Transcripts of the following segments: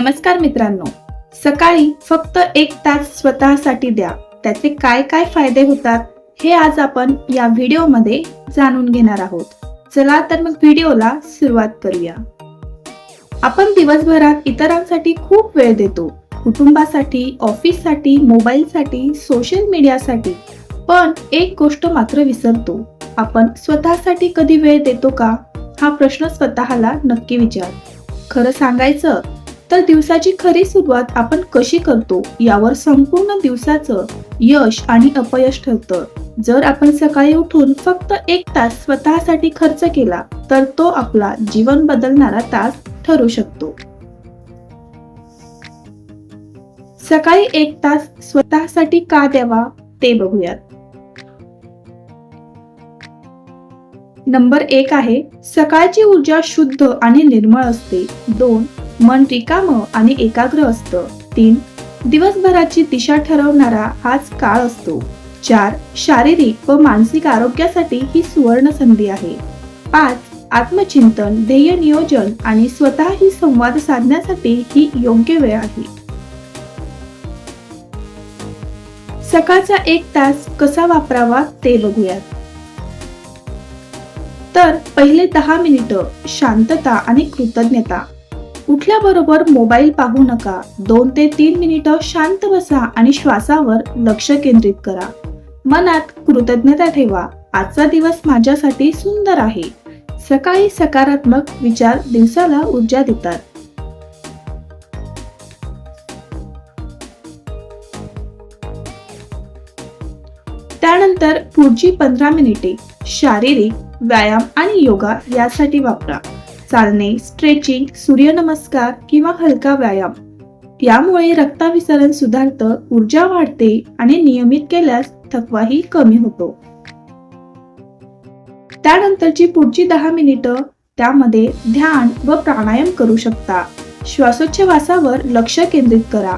नमस्कार मित्रांनो. सकाळी फक्त एक तास स्वतःसाठी द्या. त्याचे काय काय फायदे होतात हे आज आपण या व्हिडिओमध्ये जाणून घेणार आहोत. चला तर मग व्हिडिओला सुरुवात करूया. आपण दिवसभरात इतरांसाठी खूप वेळ देतो. कुटुंबासाठी ऑफिससाठी मोबाईलसाठी सोशल मीडियासाठी. पण एक गोष्ट मात्र विसरतो. आपण स्वतःसाठी कधी वेळ देतो का? हा प्रश्न स्वतःला नक्की विचार. खरं सांगायचं तर दिवसाची खरी सुरुवात आपण कशी करतो यावर संपूर्ण दिवसाचं यश आणि अपयश ठरतं. जर आपण सकाळी उठून फक्त एक तास स्वतःसाठी खर्च केला तर तो आपला जीवन बदलणारा तास ठरू शकतो. सकाळी एक तास स्वतःसाठी का द्यावा ते बघूयात. नंबर एक आहे सकाळची ऊर्जा शुद्ध आणि निर्मळ असते. दोन मन रिकाम आणि एकाग्र असतं. तीन दिवसभराची दिशा ठरवणारा हाच काळ असतो. चार शारीरिक व मानसिक आरोग्यासाठी ही सुवर्ण संधी आहे. पाच आत्मचिंतन ध्येय नियोजन आणि स्वतःही संवाद साधण्यासाठी ही योग्य वेळ आहे. सकाळचा एक तास कसा वापरावा ते बघूयात. तर पहिले दहा मिनिटं शांतता आणि कृतज्ञता. उठल्याबरोबर मोबाईल पाहू नका. दोन ते तीन मिनिटं शांत बसा आणि श्वासावर लक्ष केंद्रित करा. मनात कृतज्ञता ठेवा. आजचा दिवस माझ्यासाठी सुंदर आहे. सकाळी सकारात्मक विचार दिवसाला ऊर्जा देतात. त्यानंतर पुढची पंधरा मिनिटे शारीरिक व्यायाम आणि योगा यासाठी वापरा. चालणे स्ट्रेचिंग सूर्यनमस्कार किंवा हलका व्यायाम. यामुळे रक्ताभिसरण सुधारतं ऊर्जा वाढते आणि नियमित केल्यास थकवाही कमी होतो. त्यानंतरची पुढची दहा मिनिटं त्यामध्ये ध्यान व प्राणायाम करू शकता. श्वासोच्छवासावर लक्ष केंद्रित करा.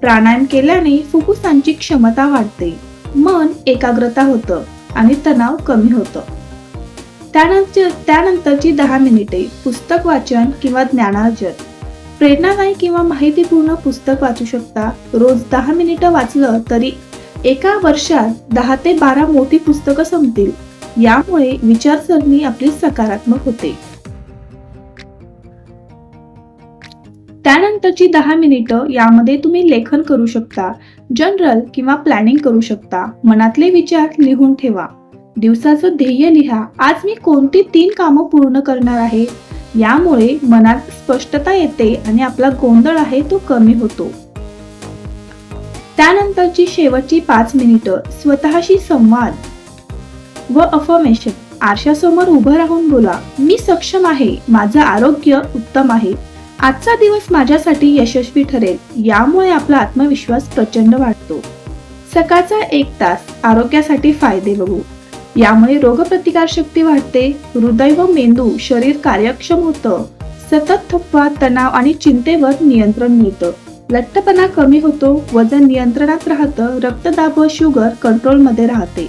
प्राणायाम केल्याने फुफ्फुसांची क्षमता वाढते. मन एकाग्रता होतं आणि तणाव कमी होतं. त्यानंतर त्यानंतरची दहा मिनिटे पुस्तक वाचन किंवा ज्ञानार्जन. प्रेरणादायी किंवा माहितीपूर्ण पुस्तक वाचू शकता. रोज दहा मिनिटं वाचलं तरी एका वर्षात दहा ते बारा मोठी पुस्तकं संपतील. यामुळे विचारसरणी आपली सकारात्मक होते. त्यानंतरची दहा मिनिटं यामध्ये तुम्ही लेखन करू शकता जनरल किंवा प्लॅनिंग करू शकता. मनातले विचार लिहून ठेवा. दिवसाचं ध्येय लिहा. आज मी कोणती तीन कामं पूर्ण करणार आहे? यामुळे मनात स्पष्टता येते आणि आपला गोंधळ आहे तो कमी होतो. त्यानंतरची शेवटची पाच मिनिटं स्वतःशी संवाद व अफर्मेशन आरशासमोर उभं राहून बोला मी सक्षम आहे. माझं आरोग्य उत्तम आहे. आजचा दिवस माझ्यासाठी यशस्वी ठरेल. यामुळे आपला आत्मविश्वास प्रचंड वाढतो. सकाळचा एक तास आरोग्यासाठी फायदे बघू. यामुळे रोगप्रतिकार शक्ती वाढते हृदय व मेंदू शरीर कार्यक्षम होतं. सतत थकवा तणाव आणि चिंतेवर नियंत्रण मिळतं. लठ्ठपणा कमी होतो वजन नियंत्रणात राहतं रक्तदाब व शुगर कंट्रोलमध्ये राहते.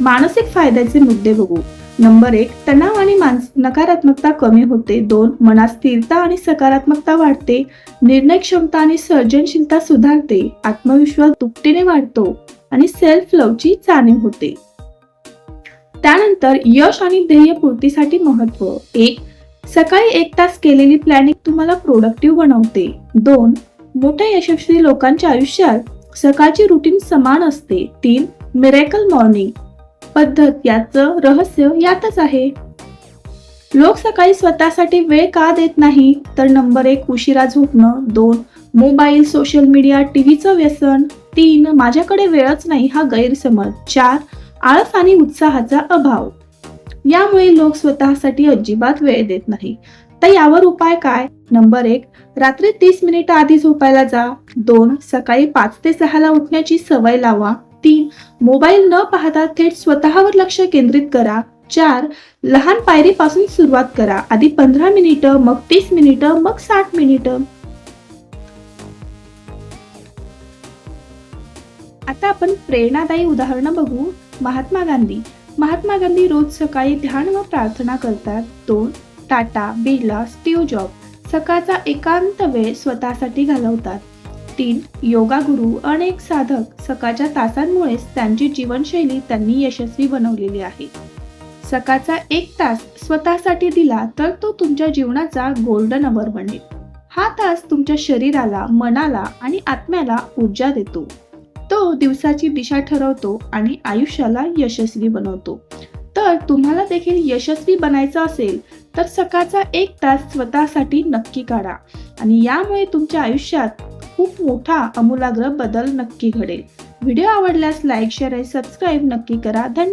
मानसिक फायद्याचे मुद्दे बघू. नंबर एक तणाव आणि मानस नकारात्मकता कमी होते. दोन मनात स्थिरता आणि सकारात्मकता वाढते. निर्णय क्षमता आणि सर्जनशीलता सुधारते. आत्मविश्वास दुपटीने वाढतो आणि सेल्फ लवची जाणीव होते. त्यानंतर यश आणि ध्येय पूर्तीसाठी महत्त्व. एक सकाळी एक तास केलेली प्लॅनिंग तुम्हाला प्रोडक्टिव्ह बनवते. दोन मोठ्या यशस्वी लोकांच्या आयुष्यात सकाळची रुटीन समान असते. तीन मिरेकल मॉर्निंग पद्धत याचं रहस्य यातच आहे. लोक सकाळी स्वतःसाठी वेळ का देत नाही? तर नंबर एक उशिरा झोपणं. दोन मोबाईल सोशल मीडिया टीव्हीचं व्यसन. तीन माझ्याकडे वेळच नाही हा गैरसमज. चार आळस आणि उत्साहाचा अभाव. यामुळे लोक स्वतःसाठी अजिबात वेळ देत नाही. तर यावर उपाय काय? नंबर एक रात्री तीस मिनिट आधी झोपायला जा. दोन सकाळी पाच ते सहाला उठण्याची सवय लावा. तीन मोबाईल न पाहता थेट स्वतःवर लक्ष केंद्रित करा. चार लहान पायरीपासून सुरुवात करा. आधी पंधरा मिनिटं मग तीस मिनिटं मग साठ मिनिटं. आता आपण प्रेरणादायी उदाहरणं बघू. महात्मा गांधी. महात्मा गांधी रोज सकाळी ध्यान व प्रार्थना करतात. दोन टाटा बिर्ला स्टीव जॉब. सकाळचा एकांत वेळ स्वतःसाठी घालवतात. तीन योगा गुरु अनेक साधक सकाळच्या तासांमुळेच त्यांची जीवनशैली त्यांनी यशस्वी बनवलेली आहे. सकाळचा एक तास स्वतःसाठी दिला तर तो तुमच्या जीवनाचा गोल्डन अवर बनेल. हा तास तुमच्या शरीराला मनाला आणि आत्म्याला ऊर्जा देतो. तो दिवसाची दिशा ठरवतो आणि आयुष्याला यशस्वी बनवतो. तर तुम्हाला देखील यशस्वी बनायचं असेल तर सकाळचा एक तास स्वतःसाठी नक्की काढा. आणि यामुळे तुमच्या आयुष्यात खूप मोठा अमूलाग्र बदल नक्की घडेल. व्हिडिओ आवडल्यास लाईक शेअर आणि सबस्क्राईब नक्की करा. धन्यवाद